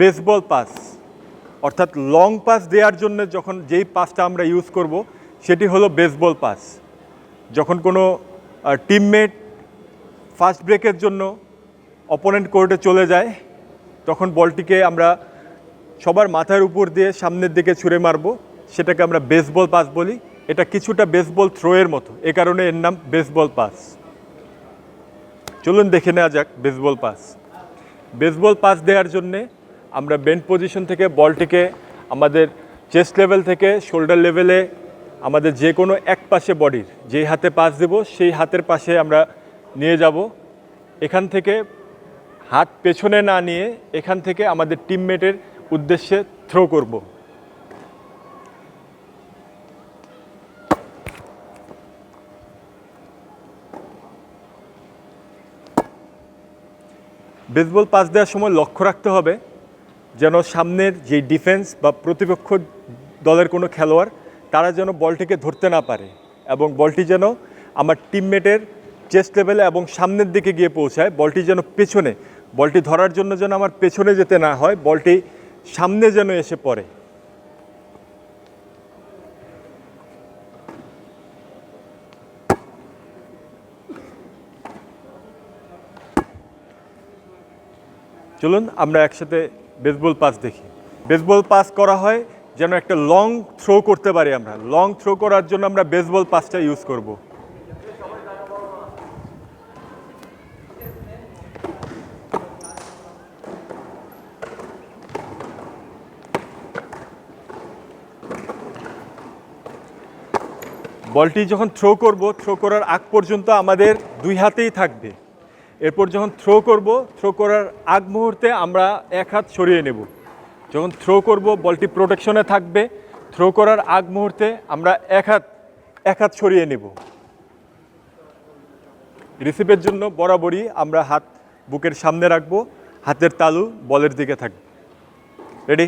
Baseball pass অর্থাৎ long pass দেওয়ার জন্য যখন যেই পাসটা আমরা ইউজ করব, সেটি হলো বেসবল পাস যখন কোনো টিমমেট ফাস্ট ব্রেকের জন্য অপোনেন্ট কোর্টে চলে যায়, তখন বলটিকে আমরা সবার মাথার উপর দিয়ে সামনের দিকে ছুঁড়ে মারবো, সেটাকে আমরা বেসবল পাস বলি। এটা কিছুটা বেসবল থ্রোয়ের মতো, এ কারণে এর নাম বেসবল পাস চলুন দেখে নেওয়া যাক বেসবল পাস বেসবল পাস দেওয়ার জন্যে আমরা বেন্ড পজিশন থেকে বলটিকে আমাদের চেস্ট লেভেল থেকে শোল্ডার লেভেলে আমাদের যে কোনো এক পাশে বডির যেই হাতে পাস দেব, সেই হাতের পাশে আমরা নিয়ে যাব। এখান থেকে হাত পেছনে না নিয়ে এখান থেকে আমাদের টিমমেটের উদ্দেশ্যে থ্রো করব। বেসবল পাস দেওয়ার সময় লক্ষ্য রাখতে হবে। যেন সামনের যে ডিফেন্স বা প্রতিপক্ষ দলের কোনো খেলোয়াড়, তারা যেন বলটিকে ধরতে না পারে এবং বলটি যেন আমার টিমমেটের চেস্ট লেভেলে এবং সামনের দিকে গিয়ে পৌঁছায়, বলটি যেন পেছনে, বলটি ধরার জন্য যেন আমার পেছনে যেতে না হয়, বলটি সামনে যেন এসে পড়ে। চলুন, আমরা একসাথে বেসবল পাস দেখি। বেসবল পাস করা হয় যেন একটা লং থ্রো করতে পারি আমরা। লং থ্রো করার জন্য আমরা বেসবল পাসটা ইউজ করব। বলটি যখন থ্রো করব থ্রো করার আগ পর্যন্ত আমাদের দুই হাতেই থাকবে। এরপর যখন থ্রো করব থ্রো করার আগ মুহূর্তে আমরা এক হাত সরিয়ে নেব। যখন থ্রো করব, বলটি প্রোটেকশনে থাকবে থ্রো করার আগ মুহূর্তে আমরা এক হাত এক হাত সরিয়ে নেব। রিসিভের জন্য বরাবরই আমরা হাত বুকের সামনে রাখব, হাতের তালু বলের দিকে থাকবে। রেডি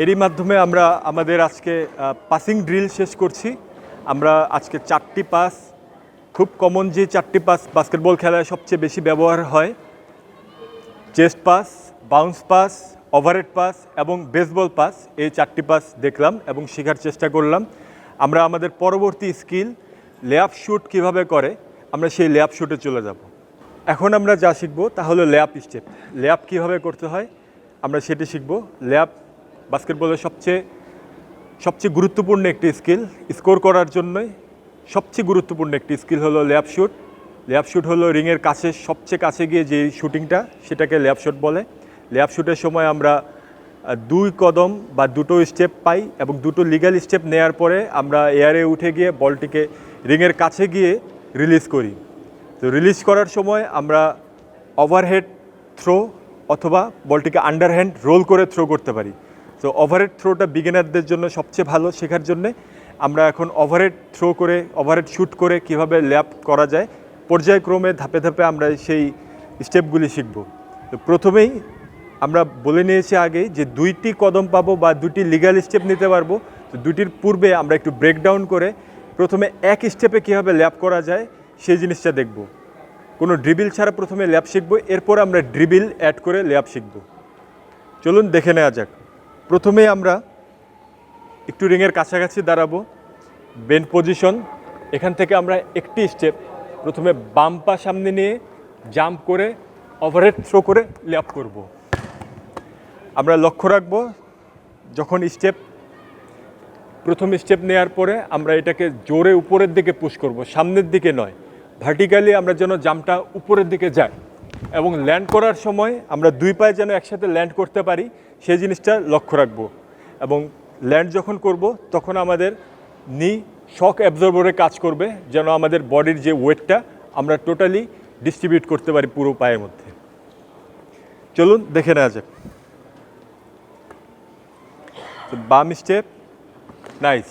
এরই মাধ্যমে আমরা আমাদের আজকে পাসিং ড্রিল শেষ করছি। আমরা আজকে চারটি পাস খুব কমন যে চারটি পাস বাস্কেটবল খেলায় সবচেয়ে বেশি ব্যবহার হয়। Chest pass bounce pass overhead pass এবং বেসবল পাস এই চারটি পাস দেখলাম এবং শেখার চেষ্টা করলাম। আমরা আমাদের পরবর্তী স্কিল লেআপ শ্যুট কীভাবে করে, আমরা সেই লেআপ শ্যুটে চলে যাব। এখন আমরা যা শিখব তা হলো লেআপ স্টেপ লেআপ কীভাবে করতে হয়, আমরা সেটি শিখব। লেআপ বাস্কেটবলের সবচেয়ে সবচেয়ে গুরুত্বপূর্ণ একটি স্কিল, স্কোর করার জন্যই সবচেয়ে গুরুত্বপূর্ণ একটি স্কিল হলো ল্যাপ শুট। ল্যাপ শ্যুট হলো রিংয়ের কাছে, সবচেয়ে কাছে গিয়ে যে শুটিংটা, সেটাকে ল্যাপ শুট বলে। ল্যাপ শ্যুটের সময় আমরা দুই কদম বা দুটো স্টেপ পাই এবং দুটো লিগ্যাল স্টেপ নেয়ার পরে আমরা এয়ারে উঠে গিয়ে বলটিকে রিংয়ের কাছে গিয়ে রিলিজ করি। তো রিলিজ করার সময় আমরা ওভারহেড থ্রো অথবা বলটিকে আন্ডারহ্যান্ড রোল করে থ্রো করতে পারি। তো ওভারহেড থ্রোটা বিগিনারদের জন্য সবচেয়ে ভালো শেখার জন্যে। আমরা এখন ওভারহেড থ্রো করে ওভারহেড শ্যুট করে কীভাবে ল্যাপ করা যায়, পর্যায়ক্রমে ধাপে ধাপে আমরা সেই স্টেপগুলি শিখব। তো প্রথমেই আমরা বলে নিয়েছি আগেই যে দুইটি কদম পাবো বা দুটি লিগ্যাল স্টেপ নিতে পারব। তো দুটির পূর্বে আমরা একটু ব্রেকডাউন করে প্রথমে এক স্টেপে কীভাবে ল্যাপ করা যায় সেই জিনিসটা দেখব। কোনো ড্রিবিল ছাড়া প্রথমে ল্যাপ শিখব, এরপর আমরা ড্রিবিল অ্যাড করে ল্যাপ শিখব। চলুন দেখে নেওয়া যাক। প্রথমে আমরা একটু রিংয়ের কাছাকাছি দাঁড়াবো, বেন পজিশন। এখান থেকে আমরা একটি স্টেপ, প্রথমে বাম পা সামনে নিয়ে জাম্প করে, ওভারহেড থ্রো করে ল্যাপ করব। আমরা লক্ষ্য রাখব, যখন স্টেপ, প্রথম স্টেপ নেওয়ার পরে আমরা এটাকে জোরে উপরের দিকে পুশ করব, সামনের দিকে নয়। ভার্টিক্যালি আমরা যেন জাম্পটা উপরের দিকে যাই এবং ল্যান্ড করার সময় আমরা দুই পায়ে যেন একসাথে ল্যান্ড করতে পারি, সেই জিনিসটা লক্ষ্য রাখব। এবং ল্যান্ড যখন করব, তখন আমাদের নি শক অ্যাবজর্বরে কাজ করবে, যেন আমাদের বডির যে ওয়েটটা আমরা টোটালি ডিস্ট্রিবিউট করতে পারি পুরো পায়ের মধ্যে। চলুন দেখে নেওয়া যাক। বাম স্টেপ নাইস